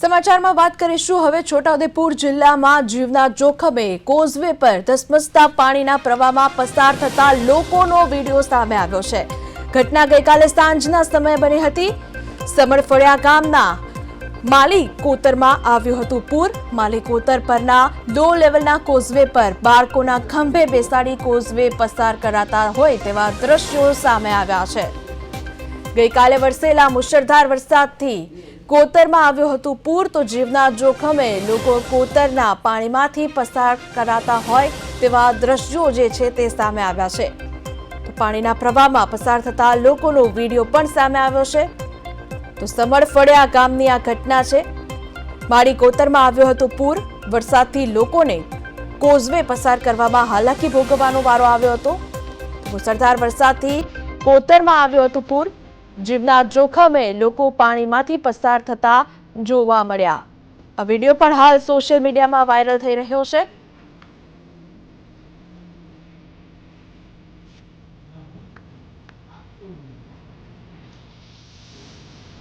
સમાચારમાં વાત કરીશું. હવે છોટાઉદેપુર જિલ્લામાં જીવના જોખમે કોઝવે પર ધસમસતા પાણીના પ્રવાહમાં પસાર થતા લોકોનો વીડિયો સામે આવ્યો છે. ઘટના ગઈકાલે સાંજના સમયે બની હતી. સમરફળિયા ગામના માલી કોતરમાં આવ્યું હતું પૂર. માલી કોતર પરના લો લેવલના કોઝવે પર બાળકોના ખંભે બેસાડી કોઝવે પસાર કરાતા હોય તેવા દ્રશ્યો સામે આવ્યા છે. ગઈકાલે વરસેલા મુશળધાર વરસાદથી કોતરમાં આવ્યું હતું પૂર, તો જીવના જોખમે લોકો કોતરના પાણીમાંથી પસાર કરાતા હોય તેવા દ્રશ્યો જે છે તે સામે આવ્યા છે. પાણીના પ્રવાહમાં પસાર થતા લોકોનો વીડિયો પણ સામે આવ્યો છે. તો સમરફળિયા ગામની આ ઘટના છે. માળી કોતરમાં આવ્યો હતો પૂર. વરસાદથી લોકોને કોઝવે પસાર કરવામાં હાલાકી ભોગવવાનો વારો આવ્યો હતો. મુસળધાર વરસાદથી કોતરમાં આવ્યો હતો પૂર. જીવના જોખમે લોકો પાણીમાંથી પસાર થતા જોવા મળ્યા. આ વીડિયો પણ હાલ સોશિયલ મીડિયામાં વાયરલ થઈ રહ્યો છે.